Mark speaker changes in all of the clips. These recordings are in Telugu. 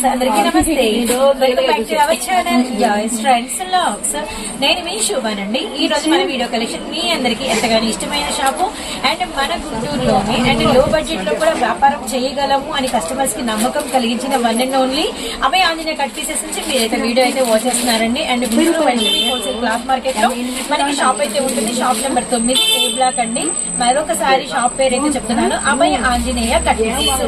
Speaker 1: ఫ్రెండ్స్ అందరికీ నమస్తే. Welcome back to our channel Joy's friends lakhs నేను మీ శుభానండి. ఈ రోజు మన వీడియో కలెక్షన్ మీ అందరికీ ఎంతగానో ఇష్టమైన షాపు అండ్ మన గుంటూరులోని అండ్లో బడ్జెట్లో కూడా వ్యాపారం చేయగలము అని కస్టమర్స్కి నమ్మకం కలిగించిన one and only Abhaya Anjaneya cut pieces నుంచి మీరైతే వీడియో అయితే వాచ్ చేస్తున్నారండి. అండ్ వెంటనే హోల్సేల్ క్లాత్ మార్కెట్లో మనకి షాప్ అయితే ఉంటుంది. షాప్ నెంబర్ తొమ్మిది ఏ బ్లాక్ అండి. మరొకసారి షాప్ పేరు అయితే చెప్తున్నాను. అభయ ఆంజనేయ కట్ పీసెస్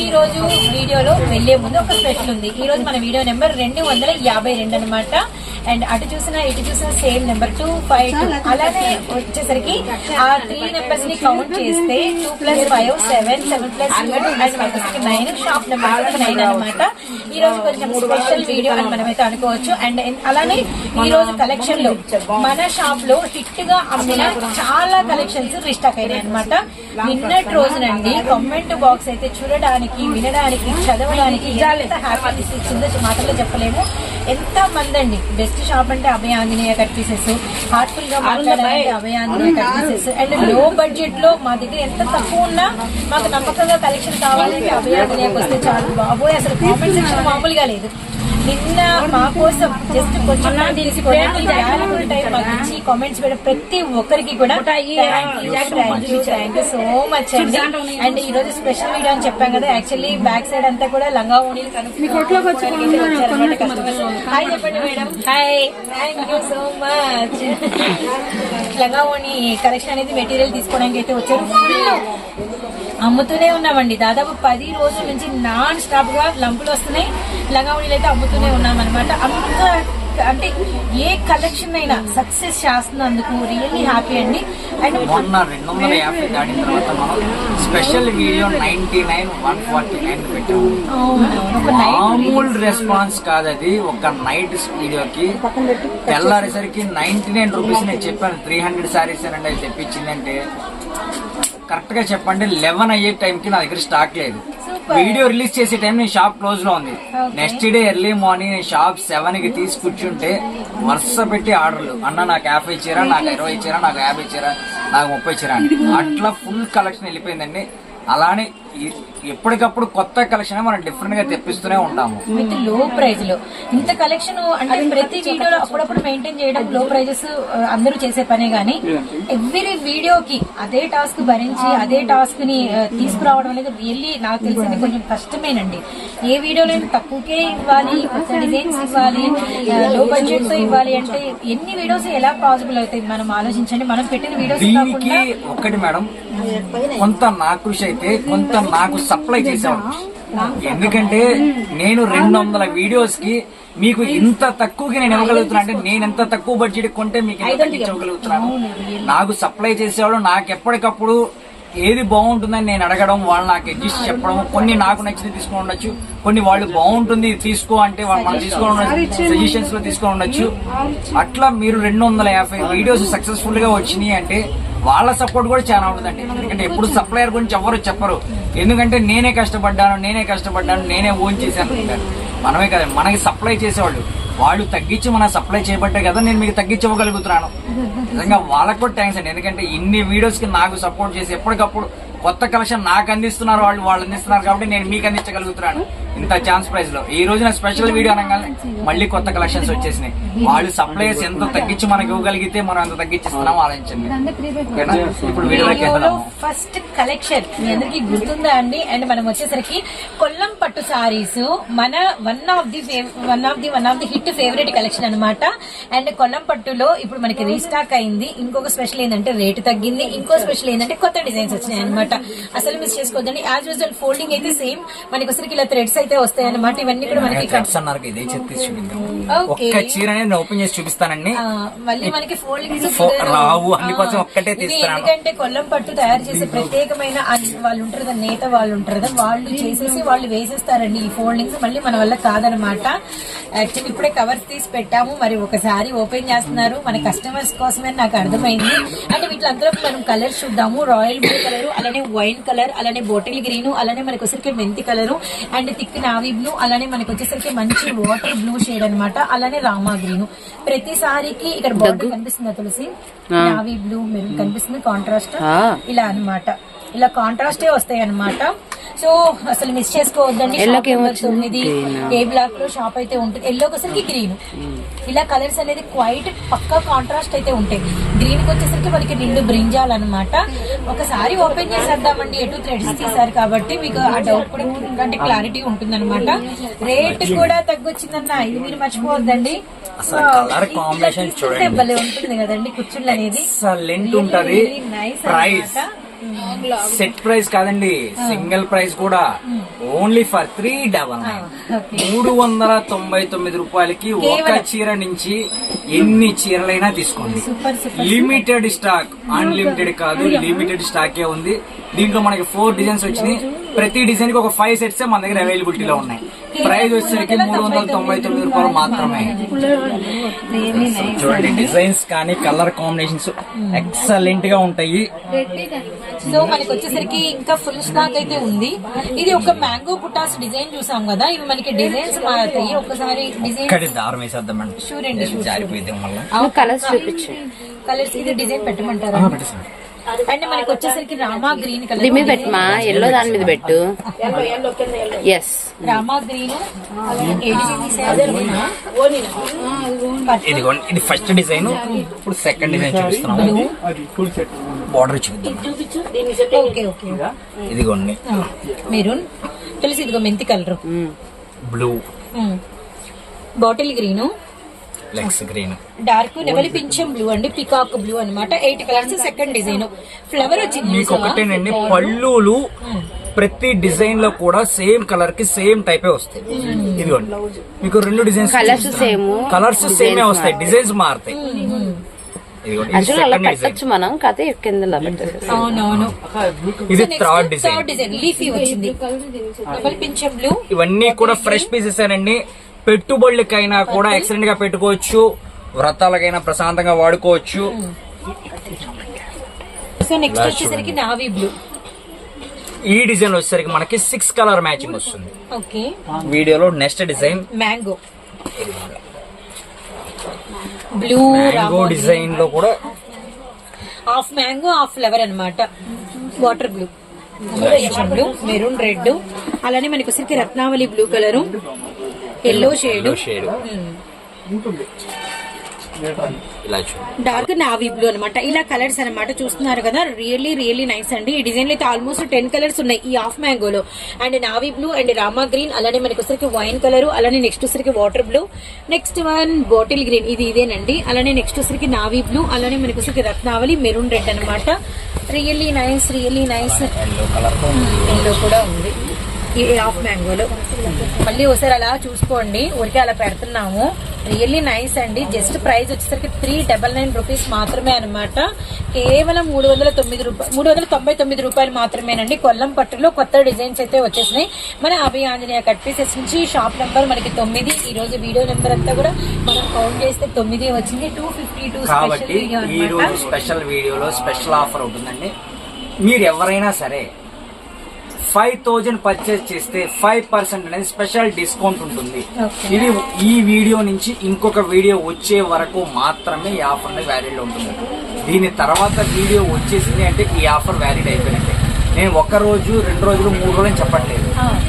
Speaker 1: ఈ రోజు వీడియోలో వెళ్ళే ముందు ఒక స్పెషల్ ఉంది ఈ రోజు మన వీడియో నెంబర్ రెండు వందల యాభై రెండు అనమాట అండ్ అటు చూసినా ఇటు చూసినా same number two five two అలానే వచ్చేసరికి ఆ త్రీ నెంబర్స్ని కౌంట్ చేస్తే two plus five seven seven plus and వచ్చేసరికి నైన్ షాప్ నెంబర్ నైన్ అనమాట ఈ రోజు కొంచెం స్పెషల్ వీడియో అని మనమైతే అనుకోవచ్చు. అండ్ అలానే ఈ రోజు కలెక్షన్లో మన షాప్లో హిట్గా అమ్మిన చాలా కలెక్షన్స్ రీస్టాక్ అయినాయి అనమాట నిన్నటి రోజునండి కామెంట్ బాక్స్ అయితే చూడడానికి వినడానికి చదవడానికి ఎంత హ్యాపీనెస్ ఇచ్చిందో మాటల్లో చెప్పలేము. ఎంత మంది అండి బెస్ట్ షాప్ అంటే అభయ ఆంజనేయ కట్ పీసెస్ హార్ట్ఫుల్గా మాట్లాడాలంటే అభయ. ఆంజనేయ కట్ పీసెస్ అండ్లో బడ్జెట్లో మా దగ్గర ఎంత తక్కువ ఉన్నా మాకు నమ్మకంగా కలెక్షన్ కావాలంటే అభయ ఆంజనేయకి వస్తే చాలు. బాబోయ్ అసలు కామెంట్ సెక్షన్ మామూలుగా లేదు. నిన్న మా కోసం జస్ట్ కొంచెం ఇచ్చి కామెంట్స్ పెట్టిన ప్రతి ఒక్కరికి కూడా థ్యాంక్ యూ సో మచ్ అండి. అండ్ ఈ రోజు స్పెషల్ వీడియో అని చెప్పాం కదా యాక్చువల్లీ బ్యాక్ సైడ్ అంతా కూడా లంగా ఓణీలు హాయ్ చెప్పండి madam. Hi thank you so much లంగా ఓణి కలెక్షన్ అనేది మెటీరియల్ తీసుకోవడానికి అయితే వచ్చారు. అమ్ముతూనే ఉన్నామండి. దాదాపు పది రోజుల నుంచి నాన్ స్టాప్గా లంపులు వస్తున్నాయి. లంగావణిలు అయితే అమ్ముతూనే ఉన్నాం అనమాట అంత అంటే ఏ కలెక్షన్ అయినా సక్సెస్ చేస్తున్నందుకు రియల్లీ హ్యాపీ అండి. అండ్
Speaker 2: మొన్న రెండు వందల యాభై దాటిన తర్వాత మనం special video ninety nine one forty nine పెట్టాము మామూలు రెస్పాన్స్ కాదు అది. ఒక నైట్ వీడియోకి తెల్లారేసరికి నైన్టీ నైన్ రూపీస్ నేను చెప్పాను త్రీ హండ్రెడ్ శారీస్ అది తెప్పించిందంటే కరెక్ట్గా చెప్పండి లెవెన్ అయ్యే టైంకి నా దగ్గర స్టాక్ లేదు. వీడియో రిలీజ్ చేసే టైం నేను షాప్ క్లోజ్లో ఉంది. నెక్స్ట్ డే ఎర్లీ మార్నింగ్ నేను షాప్ సెవెన్కి తీసి కూర్చుంటే వరుస పెట్టి ఆర్డర్లు. అన్న నాకు యాభై ఇచ్చారా నాకు ఇరవై ఇచ్చారా నాకు యాభై ఇచ్చారా నాకు ముప్పై ఇచ్చారా అని. అట్లా ఫుల్ కలెక్షన్ వెళ్ళిపోయిందండి. అలానే ఎప్పటికప్పుడు కొత్త కలెక్షన్ మనం డిఫరెంట్గా తెప్పిస్తూనే ఉంటాము.
Speaker 1: విత్లో ప్రైజ్లో. ఇంత కలెక్షన్ అంటే ప్రతి వీడియోలో అప్పుడప్పుడు మెయింటైన్ చేయడం లో ప్రైజెస్ అందరూ చేసే పనే గానీ ఎవ్రీ వీడియోకి అదే టాస్క్ భరించి అదే టాస్క్ని తీసుకురావడం అనేది రియల్లీ నాకు తెలిసింది కొంచెం కష్టమేనండి. ఏ వీడియోలో తక్కువకే ఇవ్వాలి కొత్త డిజైన్స్ ఇవ్వాలి లో బడ్జెట్తో ఇవ్వాలి అంటే ఎన్ని వీడియోస్ ఎలా పాసిబుల్ అవుతాయి? మనం ఆలోచించండి. మనం పెట్టిన వీడియోస్
Speaker 2: దీనికి ఒక్కటి మేడం కొంత నా కృషి అయితే కొంత నాకు సప్లై చేసేవాడు. ఎందుకంటే నేను రెండు వందల వీడియోస్కి మీకు ఇంత తక్కువకి నేను ఇవ్వగలుగుతున్నా. అంటే నేను ఎంత తక్కువ బడ్జెట్ కొంటే మీకు ఇవ్వగలుగుతున్నాను. నాకు సప్లై చేసేవాళ్ళు నాకు ఎప్పటికప్పుడు ఏది బాగుంటుందని నేను అడగడం వాళ్ళు నాకు అడ్జస్ట్ చెప్పడం కొన్ని నాకు నచ్చింది తీసుకొని ఉండొచ్చు కొన్ని వాళ్ళు బాగుంటుంది తీసుకో అంటే వాళ్ళు మనం సజెషన్స్లో తీసుకొని ఉండొచ్చు. అట్లా మీరు రెండు వందల యాభై వీడియోస్ సక్సెస్ఫుల్గా వచ్చినాయి అంటే వాళ్ళ సపోర్ట్ కూడా చాలా ఉంటుందండి. ఎందుకంటే ఎప్పుడు సప్లయర్ గురించి ఎవరు చెప్పరు. ఎందుకంటే నేనే కష్టపడ్డాను నేనే కష్టపడ్డాను నేనే ఓన్ చేశాను అంటారు. మనమే కదండి మనకి సప్లై చేసేవాళ్ళు. వాళ్ళు తగ్గించి మన సప్లై చేయబట్టే కదా నేను మీకు తగ్గించి ఇవ్వగలుగుతున్నాను. నిజంగా వాళ్ళకు కూడా థ్యాంక్స్ అండి. ఎందుకంటే ఇన్ని వీడియోస్కి నాకు సపోర్ట్ చేసి ఎప్పటికప్పుడు కొత్త కలెక్షన్ నాకు అందిస్తున్నారు వాళ్ళు వాళ్ళు అందిస్తున్నారు కాబట్టి నేను మీకు అందించగలుగుతున్నాను. ఇంత ఛాన్స్ ప్రైస్లో. ఈ రోజున స్పెషల్ వీడియో అనగానే మళ్ళీ కొత్త కలెక్షన్స్ వచ్చేసినాయి. వాళ్ళు సప్లైస్ ఎంత తగ్గించి మనకి ఇవ్వగలిగితే మనం ఎంత తగ్గించిస్తున్నామో ఆలోచించండి? ఇప్పుడు వీడియోలోకి
Speaker 1: ఫస్ట్ కలెక్షన్ మీ అందరికి గుర్తుందా అండి? అండ్ మనం వచ్చేసరికి కొల్లం పట్టు సారీస్ మన one of the one of the one of the hit favourite collection అన్నమాట. అండ్ కొల్లం పట్టులో ఇప్పుడు మనకి రీస్టాక్ అయింది. ఇంకొక స్పెషల్ ఏంటంటే రేటు తగ్గింది. ఇంకో స్పెషల్ ఏంటంటే కొత్త డిజైన్స్ వచ్చినాయి అనమాట అసలు మిస్ చేసుకోవద్దండి యాజ్ యూజువల్ ఫోల్డింగ్ అయితే సేమ్ మనకి వచ్చరికి ఇలా థ్రెడ్స్ అయితే వస్తాయి అనమాట ఇవన్నీ కూడా మనకి
Speaker 2: థ్రెడ్స్ అన్నారు ఇదే. ఒక్క చీర నేను ఓపెన్ చేసి చూపిస్తానండి.
Speaker 1: మళ్ళీ మనకి ఫోల్డింగ్స్
Speaker 2: ఫో- రావు, అందుకోసం ఒక్కటే తీస్తున్నాను.
Speaker 1: ఎందుకంటే కొల్లం పట్టు తయారు చేసే ప్రత్యేకమైన వాళ్ళు ఉంటారు కదా నేత వాళ్ళు ఉంటారు కదా వాళ్ళు చేసేసి వాళ్ళు వేసేస్తారండి ఈ ఫోల్డింగ్స్ మళ్ళీ మన వల్ల కాదనమాట యాక్చువల్లీ ఇప్పుడే కవర్స్ తీసి పెట్టాము. మరి ఒకసారి ఓపెన్ చేస్తున్నారు. మన కస్టమర్స్ కోసమే నాకు అర్థమైంది. అంటే వీటిలో అందులో మనం కలర్స్ చూద్దాము. రాయల్ బ్లూ కలర్ అలానే వైన్ కలర్ అలానే బాటిల్ గ్రీన్ అలానే మనకి వచ్చేసరికి మెంతి colour and thick navy blue అలానే మనకి వచ్చేసరికి మంచి వాటర్ బ్లూ షేడ్ అన్నమాట అలానే రామా గ్రీన్. ప్రతి సారీకి ఇక్కడ బార్డర్ కనిపిస్తుందా తులసి? నావీ బ్లూ మెరూన్ కనిపిస్తుంది కాంట్రాస్ట్ ఇలా అన్నమాట. ఇలా కాంట్రాస్టే వస్తాయి అన్నమాట సో అసలు మిస్ చేసుకోవద్దండి షాప్ నెంబర్? తొమ్మిది ఏ బ్లాక్లో షాప్ అయితే ఉంటుంది. ఎల్లోకి వచ్చేసరికి గ్రీన్ ఇలా కలర్స్ అనేది క్వైట్ పక్కా కాంట్రాస్ట్ అయితే ఉంటాయి. గ్రీన్కి వచ్చేసరికి మనకి రెండు బ్రింజాల్ అనమాట ఒకసారి ఓపెన్ చేసేద్దామండి. ఎటు థ్రెడ్స్ తీసారు కాబట్టి మీకు ఆ డౌట్ కూడా అంటే క్లారిటీ ఉంటుంది అనమాట రేట్ కూడా తగ్గొచ్చిందన్న. ఇది మీరు మర్చిపోవద్దండి. ఉంటుంది కదండి కుర్చుళ్ళు అనేది
Speaker 2: ఎక్సలెంట్ ఉంటది. సెట్ ప్రైస్ కాదండి సింగిల్ ప్రైస్ కూడా. Only for three double nine.
Speaker 1: Okay.
Speaker 2: మూడు వందల తొంభై తొమ్మిది రూపాయలకి ఒక. చీర నుంచి ఎన్ని చీరలైనా తీసుకోండి. లిమిటెడ్ స్టాక్ అన్లిమిటెడ్ కాదు లిమిటెడ్ స్టాక్ ఏ ఉంది. దీంట్లో మనకి ఫోర్ డిజైన్స్ వచ్చినాయి. ప్రతి డిజైన్కి ఒక ఫైవ్ సెట్స్ మన దగ్గర అవైలబిలిటీలో ఉన్నాయి. ప్రైస్ వచ్చేసరికి మూడు వందల తొంభై తొమ్మిది రూపాయలు మాత్రమే. చూడండి డిజైన్స్ కానీ కలర్ కాంబినేషన్స్ ఎక్సలెంట్గా ఉంటాయి.
Speaker 1: సో మనకి వచ్చేసరికి ఇంకా ఫుల్ స్టాక్ అయితే ఉంది. ఇది ఒక మ్యాంగో పుటాస్ డిజైన్ చూసాం కదా. ఇవి మనకి డిజైన్స్ మారుతాయి. ఒకసారి డిజైన్
Speaker 2: ఇక్కడ దారం మళ్ళీ.
Speaker 3: నువ్వు కలర్స్ చూపించు.
Speaker 1: కలర్స్ ఇది డిజైన్ పెట్టమంటారా? అండ్ మనకి వచ్చేసరికి రామా గ్రీన్
Speaker 3: దీని మీద
Speaker 1: కలర్
Speaker 3: పెట్టమా? ఎల్లో దాని మీద పెట్టు. ఎస్
Speaker 1: రామా గ్రీన్
Speaker 2: ఇదిగోండి ఇది ఫస్ట్ డిజైన్ ఇప్పుడు సెకండ్ డిజైన్ చూపిస్తున్నాము బార్డర్ చూద్దాం
Speaker 1: ఓకే ఓకే
Speaker 2: ఇదిగోండి.
Speaker 1: మెరూన్. తెలుసు ఇదిగో మెంతి colour
Speaker 2: blue
Speaker 1: bottle green
Speaker 2: legs green.
Speaker 1: Dark నెమలి పింఛం బ్లూ అండి పికాక్ బ్లూ అన్నమాట. Eight colours second design flower వచ్చింది
Speaker 2: మీకు? ఒకటేనండి పళ్ళులు ప్రతి డిజైన్లో కూడా సేమ్ కలర్కి సేమ్ టైపే వస్తాయి. ఇదిగోండి. మీకు రెండు డిజైన్స్
Speaker 3: కలర్స్ సేమ్
Speaker 2: కలర్స్ సేమే వస్తాయి. డిజైన్స్ మారుతాయి. ఇదిగోండి ఇది
Speaker 3: యాక్చువల్ అలా
Speaker 2: సెకండ్ డిజైన్
Speaker 3: పెట్టచ్చు మనం కథ కింద పెట్టచ్చు
Speaker 1: అవునవును.
Speaker 2: ఇది third design
Speaker 1: third design leafy వచ్చింది. నెమలి పింఛం బ్లూ
Speaker 2: ఇవన్నీ కూడా ఫ్రెష్ పీసెస్ అండి పెట్టుబడులకైనా కూడా ఎక్సలెంట్గా పెట్టుకోవచ్చు. వ్రతాలకైనా ప్రశాంతంగా వాడుకోవచ్చు.
Speaker 1: సో నెక్స్ట్ వచ్చేసరికి నావీ బ్లూ
Speaker 2: ఈ డిజైన్ వచ్చేసరికి మనకి సిక్స్ కలర్ మ్యాచింగ్ వస్తుంది.
Speaker 1: ఓకే
Speaker 2: వీడియోలో next design
Speaker 1: mango blue
Speaker 2: mango డిజైన్లో కూడా
Speaker 1: హాఫ్ మ్యాంగో హాఫ్ ఫ్లవర్ అన్నమాట. Water blue blue maroon red అలానే మనకి వచ్చరికి Ratnavali blue colour yellow shade
Speaker 2: shade ఇలా
Speaker 1: డార్క్ నావీ బ్లూ అనమాట ఇలా కలర్స్ అన్నమాట చూస్తున్నారు కదా. రియల్లీ రియల్లీ నైస్ అండి. ఈ డిజైన్ అయితే ఆల్మోస్ట్ టెన్ కలర్స్ ఉన్నాయి ఈ half మ్యాంగోలో and navy blue and Rama green అలానే మనకి వచ్చరికి వైన్ కలర్ అలానే నెక్స్ట్ వచ్చరికి water blue next one bottle green ఇది ఇదేనండి. అలానే నెక్స్ట్ వచ్చరికి నావీ బ్లూ అలానే మనకి వచ్చరికి రత్నావళి మెరూన్ రెడ్ అనమాట really nice really nice
Speaker 2: yellow
Speaker 1: కూడా ఉంది. ఈ హాఫ్ మ్యాంగోలో మళ్ళీ ఒకసారి అలా చూసుకోండి. ఊరికే అలా పెడుతున్నాము. రియల్లీ నైస్ అండి. జస్ట్ ప్రైస్ వచ్చేసరికి త్రీ డబల్ నైన్ రూపీస్ మాత్రమే అన్నమాట. కేవలం మూడు వందల తొమ్మిది రూపాయలు మూడు వందల తొంభై తొమ్మిది రూపాయలు మాత్రమేనండి. కొల్లం పట్టులో కొత్త డిజైన్స్ అయితే వచ్చేసినాయి. మన అభయ ఆంజనేయ కట్ పీసెస్ నుంచి షాప్ నెంబర్ మనకి తొమ్మిది. ఈ రోజు వీడియో నెంబర్ అంతా కూడా మనం కౌంట్ చేస్తే తొమ్మిది వచ్చింది. Two fifty two special video అనమాట
Speaker 2: స్పెషల్ వీడియోలో స్పెషల్ ఆఫర్ ఉంటుందండి. మీరు ఎవరైనా సరే ఫైవ్ థౌజండ్ పర్చేస్ చేస్తే ఫైవ్ పర్సెంట్ అనేది స్పెషల్ డిస్కౌంట్ ఉంటుంది. ఇది ఈ వీడియో నుంచి ఇంకొక వీడియో వచ్చే వరకు మాత్రమే ఈ ఆఫర్ అనేది వ్యాలిడ్ ఉంటుంది దీని తర్వాత వీడియో వచ్చేసింది అంటే ఈ ఆఫర్ వ్యాలిడ్ అయిపోయినట్టే నేను ఒక రోజు రెండు రోజులు మూడు రోజులు చెప్పట్లేదు.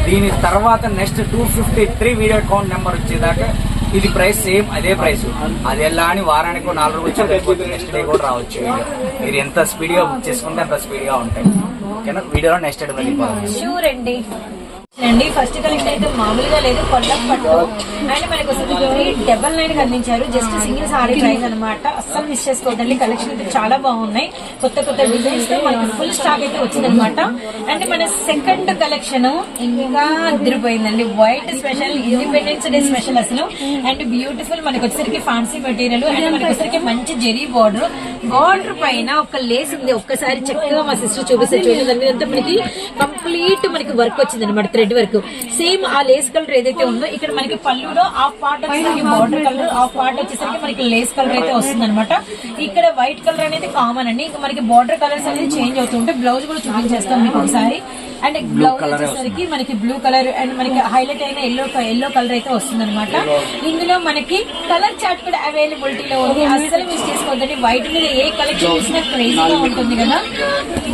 Speaker 2: దీని తర్వాత next two fifty three video account number వచ్చేదాకా ఇది ప్రైస్ సేమ్ అదే ప్రైస్. అది ఎలా అని వారానికి నాలుగు రోజులు వచ్చి నెక్స్ట్ డే కూడా రావచ్చు మీరు ఎంత స్పీడ్గా బుక్ చేసుకుంటే అంత స్పీడ్గా ఉంటాయి. ఓకేనా? వీడియోలో నెక్స్ట్ డే వెళ్ళిపోవాలి
Speaker 1: అండి. ఫస్ట్ కలెక్షన్ అయితే మామూలుగా లేదు. కొల్లం పట్టు. అండ్ మనకి త్రీ డబల్ నైన్ అందించారు జస్ట్ సింగిల్ సారీ ప్రైస్ అన్నమాట. అస్సలు మిస్ చేసుకోవద్దండి కలెక్షన్ అయితే చాలా బాగున్నాయి. కొత్త కొత్త డిజైన్స్ మనకు మనకి ఫుల్ స్టాక్ అయితే వచ్చిందనమాట అండ్ మన సెకండ్ కలెక్షన్ ఇంకా అదిరిపోయిందండి white special independence day special అసలు. అండ్ బ్యూటిఫుల్ మనకు వచ్చేసరికి ఫ్యాన్సీ మెటీరియల్ అండ్ మనకు వచ్చేసరికి మంచి జెరీ బార్డర్ బార్డర్ పైన ఒక లేస్ ఉంది. ఒక్కసారి చక్కగా మా సిస్టర్ చూపిస్తే చూడండి. దాని మీద అంతా మనకి కంప్లీట్ మనకి వర్క్ వచ్చింది అనమాట థ్రెడ్ వర్క్. సేమ్ ఆ లేస్ కలర్ ఏదైతే ఉందో ఇక్కడ మనకి పళ్ళులో హాఫ్ పార్ట్ వచ్చేసరికి బార్డర్ కలర్ హాఫ్ పార్ట్ వచ్చేసరికి మనకి లేస్ కలర్ అయితే వస్తుంది అనమాట ఇక్కడ వైట్ కలర్ అనేది కామన్ అండి. ఇంకా మనకి బార్డర్ కలర్స్ అనేది చేంజ్ అవుతుంటే బ్లౌజ్ కూడా చూపించేస్తాం మీకు ఒకసారి. అండ్
Speaker 2: Blue
Speaker 1: బ్లౌజ్ వచ్చేసరికి మనకి బ్లూ కలర్ అండ్ మనకి హైలైట్ అయిన ఎల్లో ఎల్లో కలర్ అయితే వస్తుంది అనమాట ఇందులో మనకి కలర్ చార్ట్ కూడా అవైలబిలిటీలో ఉంది. అస్సలు మిస్ చేసుకోవద్దండి. వైట్ మీద ఏ కలెక్షన్ చూసినా క్రేజీగా ఉంటుంది కదా.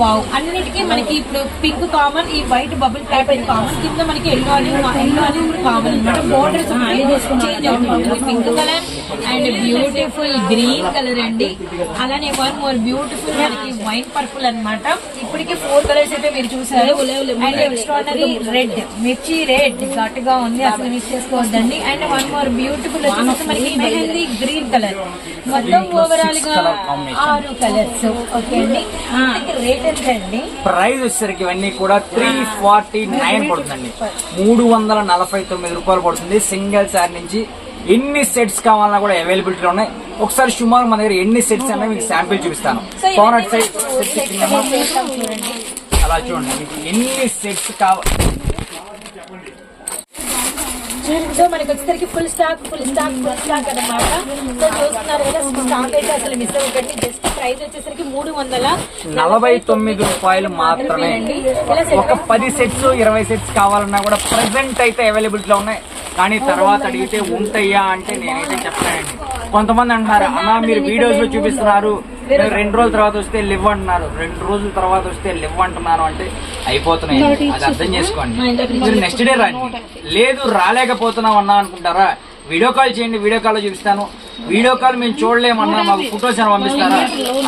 Speaker 1: వావ్ అన్నిటికీ మనకి ఇప్పుడు పింక్ కామన్ ఈ వైట్ బబుల్ ప్యాకెట్ కామన్ కింద మనకి ఎల్లో అని ఎల్లో అని కామన్ అనమాట బోర్డర్స్ చేంజ్ అవుతుంది pink colour and beautiful green colour అండి. అలానే వన్ మోర్ బ్యూటిఫుల్ మనకి వైట్ పర్పుల్ అన్నమాట. ఇప్పటికి ఫోర్ కలర్స్ అయితే మీరు చూసారు అండ్ ఎక్స్ట్రానరీ రెడ్ మిర్చి రెడ్ ఘాటుగా ఉంది అసలు మిస్ చేసుకోవద్దండి. అండ్ వన్ మోర్ బ్యూటిఫుల్ వచ్చేసి మనకి మెహందీ గ్రీన్ కలర్ మొత్తం
Speaker 2: ఓవరాల్గా.
Speaker 1: ఆరు కలర్స్ ఓకే అండి. రేట్ ఎంత అండి
Speaker 2: ప్రైస్ వచ్చేసరికి ఇవన్నీ కూడా త్రీ ఫార్టీ నైన్ పడుతుందండి. మూడు వందల నలభై తొమ్మిది రూపాయలు పడుతుంది. సింగిల్ శారీ నుంచి ఎన్ని సెట్స్ కావాలన్నా కూడా అవైలబిలిటీ ఉన్నాయి. ఒకసారి సుమారు మన దగ్గర ఎన్ని సెట్స్ అన్నా మీకు శాంపిల్ చూపిస్తాను. పవన్ అటు సైడ్ అలా చూడండి మీకు ఎన్ని సెట్స్ కావాలి
Speaker 1: సో మనకి వచ్చేసరికి full stock full stock full stock అన్నమాట. సో చూస్తున్నారు కదా స్టాక్ అయితే అసలు మిస్ అవ్వకండి. జస్ట్ ప్రైస్ వచ్చేసరికి మూడు వందల
Speaker 2: నలభై తొమ్మిది రూపాయలు మాత్రమే. ఒక పది సెట్స్ ఇరవై సెట్స్ కావాలన్నా కూడా ప్రెసెంట్ అయితే అవైలబిలిటీలో ఉన్నాయి. కానీ తర్వాత అడిగితే ఉంటాయా అంటే నేనైతే చెప్పలేనండి. కొంతమంది అంటున్నారు అన్నా మీరు వీడియోస్లో చూపిస్తున్నారు రెండు రోజుల తర్వాత వస్తే లివ్ అంటున్నారు రెండు రోజుల తర్వాత వస్తే లివ్ అంటున్నారు అంటే అయిపోతున్నాయి అది అర్థం చేసుకోండి. మీరు నెక్స్ట్ డే రండి. లేదు రాలేకపోతున్నాం అన్నా అనుకుంటారా? వీడియో కాల్ చేయండి వీడియో కాల్ చూపిస్తాను. వీడియో కాల్ మేము చూడలేమన్నా మాకు ఫొటోస్ అని పంపిస్తారా?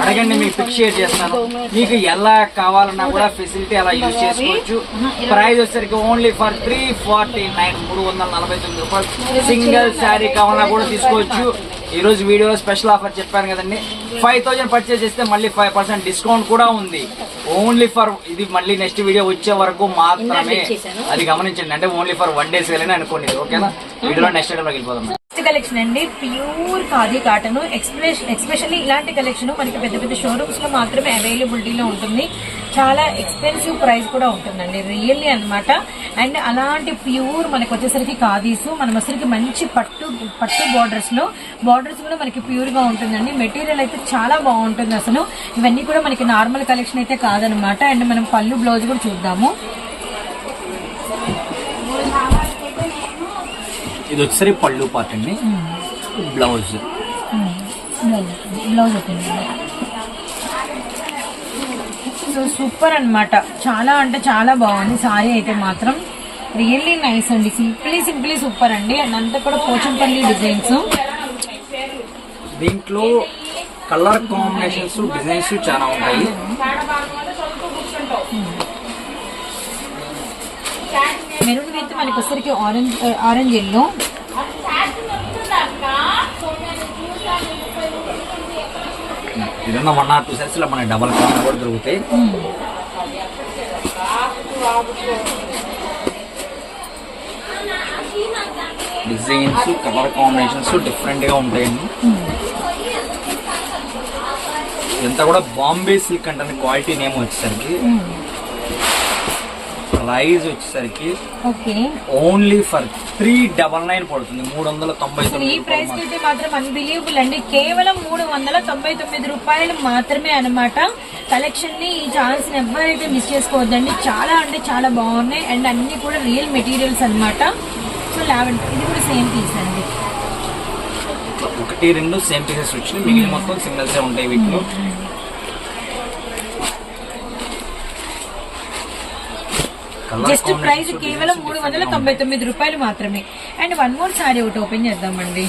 Speaker 2: అడగండి మీకు పిక్ షేర్ చేస్తాను. మీకు ఎలా కావాలన్నా కూడా ఫెసిలిటీ అలా యూజ్ చేసుకోవచ్చు. ప్రైస్ వచ్చేసరికి only for three forty nine మూడు వందల నలభై తొమ్మిది రూపాయలు. సింగిల్ శారీ కావాలన్నా కూడా తీసుకోవచ్చు. ఈ రోజు వీడియో స్పెషల్ ఆఫర్ చెప్పాను కదండి. ఫైవ్ థౌసండ్ పర్చేస్ చేస్తే మళ్ళీ ఫైవ్ పర్సెంట్ డిస్కౌంట్ కూడా ఉంది. ఓన్లీ ఫర్ ఇది మళ్ళీ నెక్స్ట్ వీడియో వచ్చే వరకు మాత్రమే అది గమనించండి. అంటే ఓన్లీ ఫర్ వన్ డేస్ వెళ్ళని అనుకోండి ఓకేనా? వీడియోలో నెక్స్ట్ వీడియోలోకి వెళ్ళిపోదాం.
Speaker 1: నెక్స్ట్ కలెక్షన్ అండి. Pure khadi cotton expression especially ఇలాంటి కలెక్షన్ మనకి పెద్ద పెద్ద షోరూమ్స్లో మాత్రమే అవైలబిలిటీలో ఉంటుంది. చాలా ఎక్స్పెన్సివ్ ప్రైస్ కూడా ఉంటుందండి. రియల్లీ అన్నమాట. అండ్ అలాంటి ప్యూర్ మనకి వచ్చేసరికి ఖాదీస్. మనం వచ్చేసరికి మంచి పట్టు పట్టు బార్డర్స్లో బార్డర్స్ కూడా మనకి ప్యూర్గా ఉంటుందండి. మెటీరియల్ అయితే చాలా బాగుంటుంది అసలు. ఇవన్నీ కూడా మనకి నార్మల్ కలెక్షన్ అయితే కాదనమాట అండ్ మనం పళ్ళు బ్లౌజ్ కూడా చూద్దాము.
Speaker 2: ఇది వచ్చేసరి పళ్ళు పార్ట్ అండి బ్లౌజ్
Speaker 1: బ్లౌజ్ సో సూపర్ అన్నమాట. చాలా అంటే చాలా బాగుంది. సారీ అయితే మాత్రం. రియల్లీ నైస్ అండి. సింప్లీ సింప్లీ సూపర్ అండి. అండ్ అంతా కూడా పోచంపల్లి డిజైన్స్.
Speaker 2: దీంట్లో కలర్ కాంబినేషన్స్ డిజైన్స్ చాలా ఉంటాయి.
Speaker 1: మెరూన్ విత్ మనకి వచ్చరికి ఆరెంజ్ ఆరెంజ్ ఎల్లో
Speaker 2: నిన్న వన్ ఆర్ టూ సెట్స్లో మనకి డబల్ కలర్ కూడా దొరుకుతాయి. డిజైన్స్ కలర్ కాంబినేషన్స్ డిఫరెంట్గా ఉంటాయండి. ఇదంతా కూడా బాంబే సిల్క్ అంటే క్వాలిటీ నేమ్ వచ్చేసరికి hmm. ప్రైస్ వచ్చేసరికి
Speaker 1: okay.
Speaker 2: Only for three double nine పడుతుంది. మూడు వందల తొంభై
Speaker 1: ఈ ప్రైస్ అయితే మాత్రం అన్బిలీవబుల్ అండి. కేవలం మూడు వందల తొంభై తొమ్మిది రూపాయలు మాత్రమే అన్నమాట. కలెక్షన్ని ఈ ఛాన్స్ ఎవరైతే మిస్ చేసుకోవద్దండి. చాలా అంటే చాలా బాగున్నాయి. అండ్ అన్ని కూడా రియల్ మెటీరియల్స్ అన్నమాట. సో లావెండర్ ఇది కూడా సేమ్ పీస్ అండి.
Speaker 2: ఒకటి రెండు సేమ్ పీసెస్ వచ్చి మిగిలిన మొత్తం సింగిల్సే ఉంటాయి వీటిలో.
Speaker 1: జస్ట్ ప్రైస్ కేవలం మూడు వందల తొంభై తొమ్మిది రూపాయలు మాత్రమే. అండ్ వన్ మోర్ సారీ ఒకటి ఓపెన్ చేద్దామండి.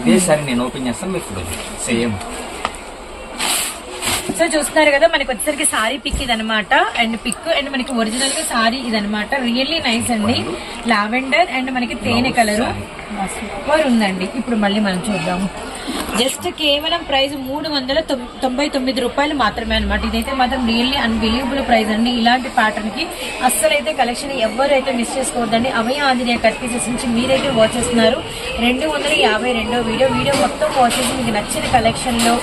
Speaker 2: ఇదే సరే నేను ఓపెన్ చేస్తాను మీకు సేమ్
Speaker 1: సో చూస్తున్నారు కదా మనకి వచ్చేసరికి సారీ పిక్ ఇది అనమాట అండ్ పిక్ అండ్ మనకి ఒరిజినల్గా సారీ ఇది అనమాట రియల్లీ నైస్ అండి లావెండర్ అండ్ మనకి తేనె కలరు సూపర్ ఉందండి. ఇప్పుడు మళ్ళీ మనం చూద్దాము. జస్ట్ కేవలం ప్రైస్ మూడు వందల తొం- తొంభై తొమ్మిది రూపాయలు మాత్రమే అనమాట ఇదైతే మాత్రం రియల్లీ అన్బిలీవబుల్ ప్రైస్ అండి. ఇలాంటి ప్యాటర్న్కి అస్సలైతే కలెక్షన్ ఎవరైతే మిస్ చేసుకోవద్దండి అభయ ఆంజనేయ కట్ పీసెస్ నుంచి మీరైతే వాచ్ చేస్తున్నారు. రెండు వందల యాభై రెండో వీడియో వీడియో మొత్తం వాచ్ చేసి మీకు నచ్చిన కలెక్షన్లో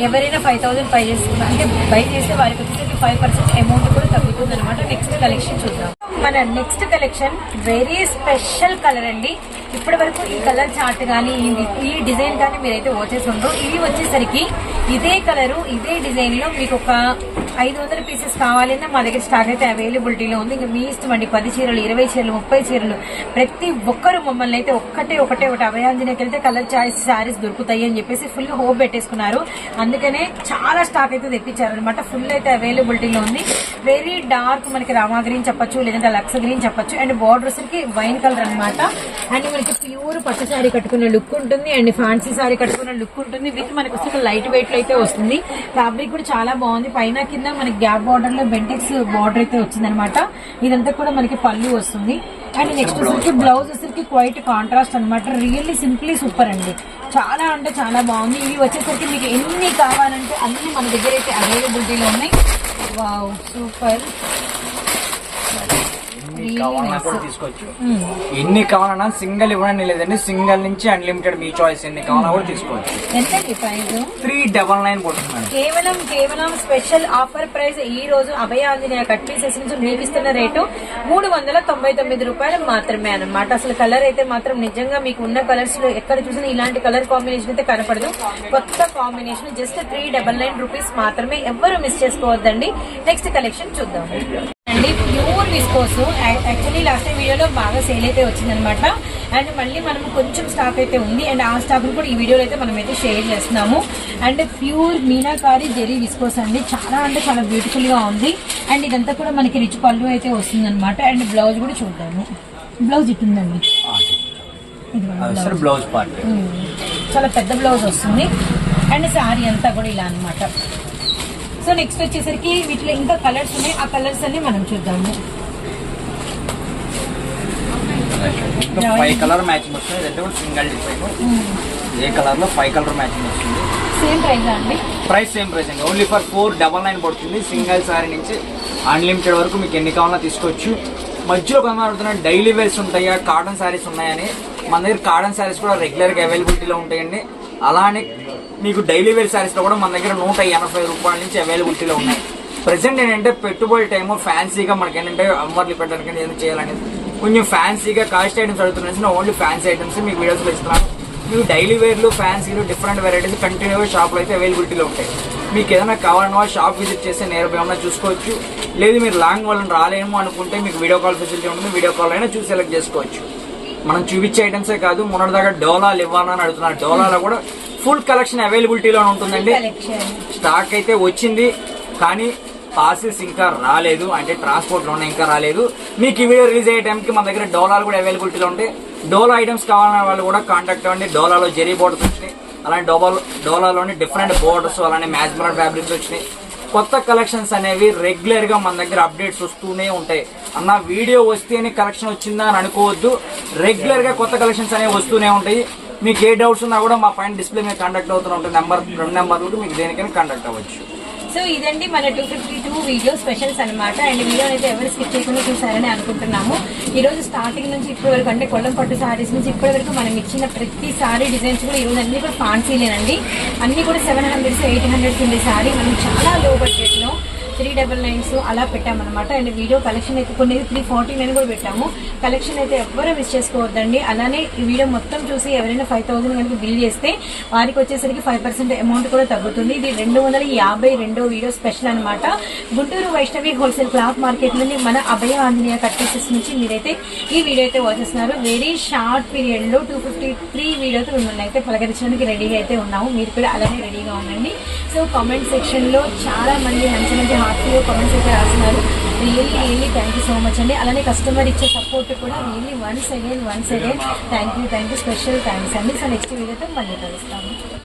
Speaker 1: ఎవరైనా ఫైవ్ థౌసండ్ పై చేస్తే అంటే బై చేస్తే వారికి వచ్చేసరికి ఫైవ్ పర్సెంట్ అమౌంట్ కూడా తగ్గుతుంది అనమాట నెక్స్ట్ కలెక్షన్ చూద్దాం. మన next collection very special colour అండి. ఇప్పటి వరకు ఈ కలర్ చార్ట్ కానీ ఈ డిజైన్ కానీ మీరైతే వచ్చేసి ఉండరు. ఇవి వచ్చేసరికి ఇదే కలరు ఇదే డిజైన్లో మీకు ఒక ఐదు వందల పీసెస్ కావాలన్నా మా దగ్గర స్టాక్ అయితే అవైలబిలిటీలో ఉంది. ఇంకా మీ ఇష్టం అండి. పది చీరలు ఇరవై చీరలు ముప్పై చీరలు ప్రతి ఒక్కరు మమ్మల్ని అయితే ఒక్కటే ఒకటే ఒకటి అభయాంజనకి వెళ్తే కలర్ చాయిస్ శారీస్ దొరుకుతాయి అని చెప్పేసి ఫుల్ హోప్ పెట్టేసుకున్నారు. అందుకనే చాలా స్టాక్ అయితే తెప్పించారు అనమాట ఫుల్ అయితే అవైలబిలిటీలో ఉంది. వెరీ డార్క్ మనకి రామా చెప్పచ్చు లేదంటే లక్స్ గ్రీన్ చెప్పొచ్చు. అండ్ బార్డర్స్కి వైన్ కలర్ అన్నమాట. అండ్ మనకి ప్యూర్ పట్టు శారీ కట్టుకున్న లుక్ ఉంటుంది. అండ్ ఫ్యాన్సీ శారీ కట్టుకున్న లుక్ ఉంటుంది. విత్ మనకి వచ్చి లైట్ వెయిట్లో అయితే వస్తుంది. ఫ్యాబ్రిక్ కూడా చాలా బాగుంది. పైన కింద మనకి గ్యాప్ బార్డర్లో బెంటెక్స్ బార్డర్ అయితే వచ్చింది అనమాట ఇదంతా కూడా మనకి పళ్ళు వస్తుంది. అండ్ నెక్స్ట్ వచ్చేసరికి బ్లౌజ్ వచ్చేసరికి క్వైట్ కాంట్రాస్ట్ అన్నమాట. రియల్లీ సింప్లీ సూపర్ అండి. చాలా అంటే చాలా బాగుంది. ఇవి వచ్చేసరికి మీకు ఎన్ని కావాలంటే అన్ని మన దగ్గర అయితే అవైలబిలిటీలో ఉన్నాయి. Wow super.
Speaker 2: కావాలన్నా కూడా తీసుకోవచ్చు. ఎన్ని కావాలన్నా సింగిల్ ఇవ్వడానికి లేదండి సింగిల్ నుంచి అన్లిమిటెడ్ మీ చాయిస్ ఎన్ని కావాలన్నా కూడా తీసుకోవచ్చు.
Speaker 1: ఎంతండి ప్రైస్
Speaker 2: త్రీ డబల్ నైన్ పడుతుంది
Speaker 1: కేవలం కేవలం స్పెషల్ ఆఫర్ ప్రైస్ ఈ రోజు అభయ ఆంజనేయ కట్ పీసెస్ నుంచి మీకు ఇస్తున్న రేటు మూడు వందల తొంభై తొమ్మిది రూపాయలు మాత్రమే అన్నమాట. అసలు కలర్ అయితే మాత్రం నిజంగా మీకు ఉన్న కలర్స్లో ఎక్కడ చూసినా ఇలాంటి కలర్ కాంబినేషన్ అయితే కనపడదు. కొత్త combination just three double nine rupees మాత్రమే ఎవ్వరు మిస్ చేసుకోవద్దండి. నెక్స్ట్ కలెక్షన్ చూద్దాం. అండి pure viscose actually last time వీడియోలో బాగా సేల్ అయితే వచ్చిందనమాట అండ్ మళ్ళీ మనం కొంచెం స్టాక్ అయితే ఉంది. అండ్ ఆ స్టాక్ కూడా ఈ వీడియోలో అయితే మనం అయితే షేర్ చేస్తున్నాము. And pure meenakari zari viscose అండి. చాలా అంటే చాలా బ్యూటిఫుల్గా ఉంది. అండ్ ఇదంతా కూడా మనకి రిచ్ పళ్ళు అయితే వస్తుంది అనమాట అండ్ బ్లౌజ్ కూడా చూద్దాము. Blouse
Speaker 2: sir blouse.
Speaker 1: చాలా పెద్ద బ్లౌజ్ వస్తుంది. అండ్ శారీ అంతా కూడా ఇలా అన్నమాట. సో నెక్స్ట్ వచ్చేసరికి వీటిలో ఇంకా కలర్స్ ఉన్నాయి. ఆ కలర్స్ అన్ని మనం చూద్దాము.
Speaker 2: ఫైవ్ కలర్ మ్యాచింగ్ వస్తుంది కూడా సింగిల్ డిజైన్ ఏ కలర్లో ఫైవ్ కలర్ మ్యాచింగ్ వస్తుంది?
Speaker 1: సేమ్ ప్రైస్ అండి?
Speaker 2: ప్రైస్ సేమ్ ప్రైస్ అండి. Only for four double nine పడుతుంది. సింగిల్ సారీ నుంచి అన్లిమిటెడ్ వరకు మీకు ఎన్ని కావాలన్నా తీసుకోవచ్చు. మధ్యలో కొంతమంది అడుగుతున్నారు డైలీ వేర్స్ ఉంటాయా? కాటన్ శారీస్ ఉన్నాయని. మన దగ్గర కాటన్ శారీస్ కూడా రెగ్యులర్గా అవైలబిలిటీలో ఉంటాయండి. అలానే మీకు డైలీ వేర్ శారీస్లో కూడా మన దగ్గర నూట ఎనభై రూపాయల నుంచి అవైలబిలిటీలో ఉన్నాయి. ప్రజెంట్ ఏంటంటే పెట్టుబడి టైము ఫ్యాన్సీగా మనకి ఏంటంటే అమ్మర్లు పెట్టడానికి ఏదైనా చేయాలనేది. కొంచెం ఫ్యాన్సీగా కాస్ట్ ఐటమ్స్ అడుగుతున్నాయి ఓన్లీ ఫ్యాన్సీ ఐటమ్స్ మీకు వీడియోస్లో ఇస్తున్నాను మీకు డైలీ వేర్లు ఫ్యాన్సీలు డిఫరెంట్ వెరైటీస్ కంటిన్యూగా షాప్లో అయితే అవైలబిలిటీలో ఉంటాయి. మీకు ఏదైనా కావాలన్నా షాప్ విజిట్ చేస్తే నేరుగా ఏమైనా చూసుకోవచ్చు. లేదు మీరు లాంగ్ వాళ్ళని రాలేము అనుకుంటే మీకు వీడియో కాల్ ఫెసిలిటీ ఉంటుంది. వీడియో కాల్ అయినా చూసి సెలెక్ట్ చేసుకోవచ్చు. మనం చూపించే ఐటమ్సే కాదు మొన్నటిదాకా డోలాలు ఇవ్వాలని అని అడుగుతున్నారు. డోలాలో కూడా ఫుల్ కలెక్షన్ అవైలబిలిటీలో ఉంటుందండి. స్టాక్ అయితే వచ్చింది కానీ పార్సిల్స్ ఇంకా రాలేదు. అంటే ట్రాన్స్పోర్ట్లోనే ఇంకా రాలేదు. మీకు ఈ వీడియో రిలీజ్ అయ్యే టైంకి మన దగ్గర డోలాలు కూడా అవైలబిలిటీలో ఉంటాయి. డోలా ఐటమ్స్ కావాలన్న వాళ్ళు కూడా కాంటాక్ట్ అవ్వండి. డోలాలో జెరీ బోర్డర్స్ వచ్చినాయి. అలానే డోబాల్ డోలాలోని డిఫరెంట్ బోర్డర్స్ అలానే మ్యాచ్మరల్ ఫ్యాబ్రిక్స్ వచ్చినాయి. కొత్త కలెక్షన్స్ అనేవి రెగ్యులర్గా మన దగ్గర అప్డేట్స్ వస్తూనే ఉంటాయి. అన్న వీడియో వస్తేనే కలెక్షన్ వచ్చిందా అని అనుకోవద్దు. రెగ్యులర్గా కొత్త కలెక్షన్స్ అనేవి వస్తూనే ఉంటాయి. మీకు ఏ డౌట్స్ ఉన్నా కూడా మా పైన డిస్ప్లే మీద కాంటాక్ట్ అవుతూ ఉంటుంది నెంబర్ రెండు నెంబర్లు మీకు దేనికైనా కాంటాక్ట్ అవ్వచ్చు.
Speaker 1: సో ఇదండి మన two fifty two video specials అనమాట అండ్ వీడియో అయితే ఎవరు స్కిప్ చేయకుండా చూసారని అనుకుంటున్నాము. ఈరోజు స్టార్టింగ్ నుంచి ఇప్పటి వరకు అంటే కొల్లం పట్టు సారీస్ నుంచి ఇప్పటి వరకు మనం ఇచ్చిన ప్రతి సారీ డిజైన్స్ కూడా ఈరోజు అన్ని కూడా ఫాన్సీలేనండి అన్ని కూడా సెవెన్ హండ్రెడ్స్ ఎయిట్ హండ్రెడ్స్ ఉండే సారీ మనం చాలా లో బడ్జెట్లో త్రీ డబల్ నైన్స్ అలా పెట్టామన్నమాట. అండ్ వీడియో కలెక్షన్ అయితే కొన్ని త్రీ ఫార్టీ నైన్ కూడా పెట్టాము. కలెక్షన్ అయితే ఎవ్వరూ మిస్ చేసుకోవద్దండి. అలానే ఈ వీడియో మొత్తం చూసి ఎవరైనా ఫైవ్ థౌసండ్ కనుక బిల్ చేస్తే వారికి వచ్చేసరికి ఫైవ్ పర్సెంట్ అమౌంట్ కూడా తగ్గుతుంది. ఇది రెండు వందల యాభై రెండో వీడియో స్పెషల్ అనమాట Guntur Vaishnavi wholesale cloth market నుండి మన అభయ ఆంజనేయ కట్టేసెస్ నుంచి మీరైతే ఈ వీడియో అయితే వచ్చేస్తున్నారు వెరీ షార్ట్ పీరియడ్లో టూ ఫిఫ్టీ త్రీ వీడియోతో మిమ్మల్ని అయితే పలకరించడానికి రెడీగా అయితే ఉన్నాము. మీరు కూడా అలానే రెడీగా ఉండండి. సో కామెంట్ సెక్షన్లో చాలా మంది మంచి మంచి హార్ట్ఫుల్ కామెంట్స్ అయితే రాస్తున్నారు. Really really thank you so much అండి. అలానే కస్టమర్ ఇచ్చే సపోర్ట్ కూడా really once again once again thank you thank you special thanks అండి. సో నెక్స్ట్ వీడియోతో మళ్ళీ కలుస్తాము.